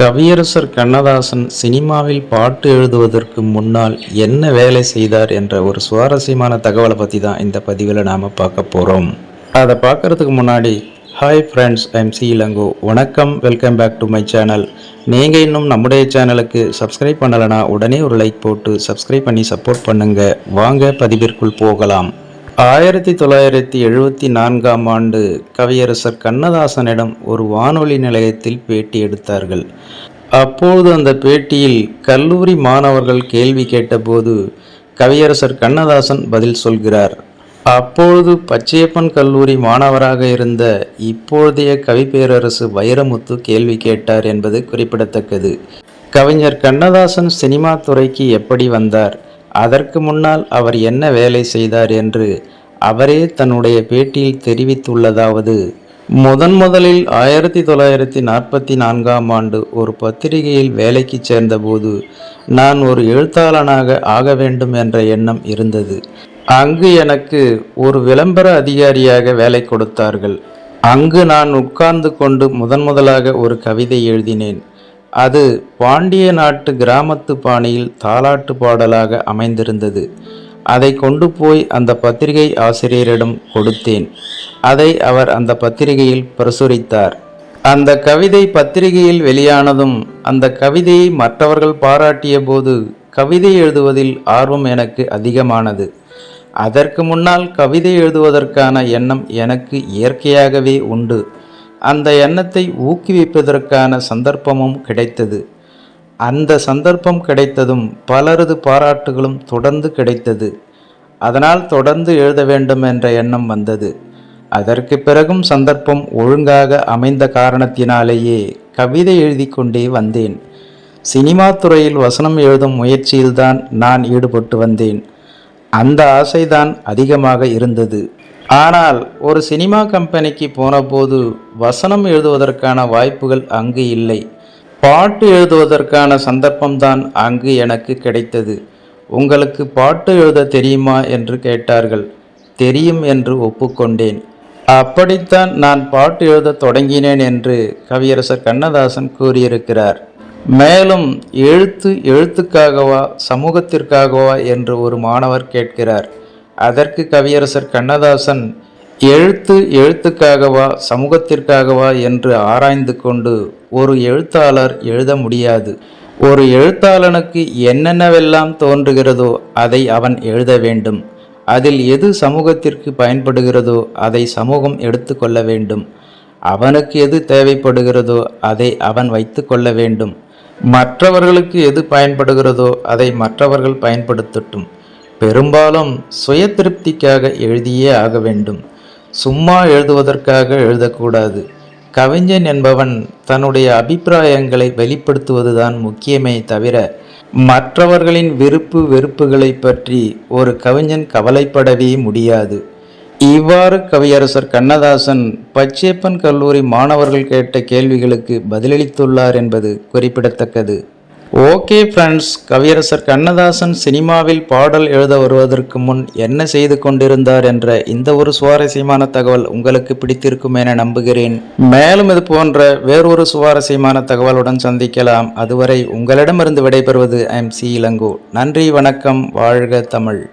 கவியரசர் கண்ணதாசன் சினிமாவில் பாட்டு எழுதுவதற்கு முன்னால் என்ன வேலை செய்தார் என்ற ஒரு சுவாரஸ்யமான தகவலை பற்றி தான் இந்த பதிவில் நாம் பார்க்க போகிறோம் அதை பார்க்கறதுக்கு முன்னாடி hi friends I'm C Elango. வணக்கம் welcome back to my channel நீங்கள் இன்னும் நம்முடைய சேனலுக்கு சப்ஸ்கிரைப் பண்ணலைன்னா உடனே ஒரு லைக் போட்டு சப்ஸ்கிரைப் பண்ணி சப்போர்ட் பண்ணுங்கள் வாங்க பதிவிற்குள் போகலாம். ஆயிரத்தி தொள்ளாயிரத்தி எழுபத்தி நான்காம் ஆண்டு கவியரசர் கண்ணதாசனிடம் ஒரு வானொலி நிலையத்தில் பேட்டி எடுத்தார்கள். அப்போது அந்த பேட்டியில் கல்லூரி மாணவர்கள் கேள்வி கேட்டபோது கவியரசர் கண்ணதாசன் பதில் சொல்கிறார். அப்பொழுது பச்சையப்பன் கல்லூரி மாணவராக இருந்த இப்பொழுதைய கவிப்பேரரசு வைரமுத்து கேள்வி கேட்டார் என்பது குறிப்பிடத்தக்கது. கவிஞர் கண்ணதாசன் சினிமா துறைக்கு எப்படி வந்தார்? அதற்கு முன்னால் அவர் என்ன வேலை செய்தார் என்று அவரே தன்னுடைய பேட்டியில் தெரிவித்துள்ளதாவது. முதன் முதலில் ஆயிரத்தி தொள்ளாயிரத்தி நாற்பத்தி நான்காம் ஆண்டு ஒரு பத்திரிகையில் வேலைக்கு சேர்ந்தபோது நான் ஒரு எழுத்தாளனாக ஆக வேண்டும் என்ற எண்ணம் இருந்தது. அங்கு எனக்கு ஒரு விளம்பர அதிகாரியாக வேலை கொடுத்தார்கள். அங்கு நான் உட்கார்ந்து கொண்டு முதன் முதலாக ஒரு கவிதை எழுதினேன். அது பாண்டிய நாட்டு கிராமத்து பாணியில் தாலாட்டு பாடலாக அமைந்திருந்தது. அதை கொண்டு போய் அந்த பத்திரிகை ஆசிரியரிடம் கொடுத்தேன். அதை அவர் அந்த பத்திரிகையில் பிரசுரித்தார். அந்த கவிதை பத்திரிகையில் வெளியானதும் அந்த கவிதையை மற்றவர்கள் பாராட்டிய போது கவிதை எழுதுவதில் ஆர்வம் எனக்கு அதிகமானது. அதற்கு முன்னால் கவிதை எழுதுவதற்கான எண்ணம் எனக்கு இயற்கையாகவே உண்டு. அந்த எண்ணத்தை ஊக்குவிப்பதற்கான சந்தர்ப்பமும் கிடைத்தது. அந்த சந்தர்ப்பம் கிடைத்ததும் பலரது பாராட்டுகளும் தொடர்ந்து கிடைத்தது. அதனால் தொடர்ந்து எழுத வேண்டும் என்ற எண்ணம் வந்தது. அதற்கு பிறகும் சந்தர்ப்பம் ஒழுங்காக அமைந்த காரணத்தினாலேயே கவிதை எழுதி கொண்டே வந்தேன். சினிமா துறையில் வசனம் எழுதும் முயற்சியில்தான் நான் ஈடுபட்டு வந்தேன். அந்த ஆசைதான் அதிகமாக இருந்தது. ஆனால் ஒரு சினிமா கம்பெனிக்கு போனபோது வசனம் எழுதுவதற்கான வாய்ப்புகள் அங்கு இல்லை. பாட்டு எழுதுவதற்கான சந்தர்ப்பம்தான் அங்கு எனக்கு கிடைத்தது. உங்களுக்கு பாட்டு எழுத தெரியுமா என்று கேட்டார்கள். தெரியும் என்று ஒப்புக்கொண்டேன். அப்படித்தான் நான் பாட்டு எழுத தொடங்கினேன் என்று கவியரசர் கண்ணதாசன் கூறியிருக்கிறார். மேலும் எழுத்து எழுத்துக்காகவா சமூகத்திற்காகவா என்று ஒரு மாணவர் கேட்கிறார். அதற்கு கவியரசர் கண்ணதாசன் எழுத்து எழுத்துக்காகவா சமூகத்திற்காகவா? என்று ஆராய்ந்து கொண்டு ஒரு எழுத்தாளர் எழுத முடியாது. ஒரு எழுத்தாளனுக்கு என்னென்னவெல்லாம் தோன்றுகிறதோ அதை அவன் எழுத வேண்டும். அதில் எது சமூகத்திற்கு பயன்படுகிறதோ அதை சமூகம் எடுத்துக்கொள்ள வேண்டும். அவனுக்கு எது தேவைப்படுகிறதோ அதை அவன் வைத்து கொள்ள வேண்டும். மற்றவர்களுக்கு எது பயன்படுகிறதோ அதை மற்றவர்கள் பயன்படுத்தட்டும். பெரும்பாலும் சுய திருப்திக்காக எழுதியே ஆக வேண்டும். சும்மா எழுதுவதற்காக எழுதக்கூடாது. கவிஞன் என்பவன் தன்னுடைய அபிப்பிராயங்களை வெளிப்படுத்துவதுதான் முக்கியமே தவிர மற்றவர்களின் விருப்பு வெறுப்புகளை பற்றி ஒரு கவிஞன் கவலைப்படவே முடியாது. இவ்வாறு கவியரசர் கண்ணதாசன் பச்சேப்பன் கல்லூரி மாணவர்கள் கேட்ட கேள்விகளுக்கு பதிலளித்துள்ளார் என்பது குறிப்பிடத்தக்கது. ஓகே ஃப்ரெண்ட்ஸ் கவியரசர் கண்ணதாசன் சினிமாவில் பாடல் எழுத வருவதற்கு முன் என்ன செய்து கொண்டிருந்தார் என்ற இந்த ஒரு சுவாரஸ்யமான தகவல் உங்களுக்கு பிடித்திருக்கும் என நம்புகிறேன். மேலும் இது போன்ற வேறொரு சுவாரஸ்யமான தகவலுடன் சந்திக்கலாம். அதுவரை உங்களிடமிருந்து விடைபெறுவது ஐம் சி இளங்கோ. நன்றி வணக்கம் வாழ்க தமிழ்.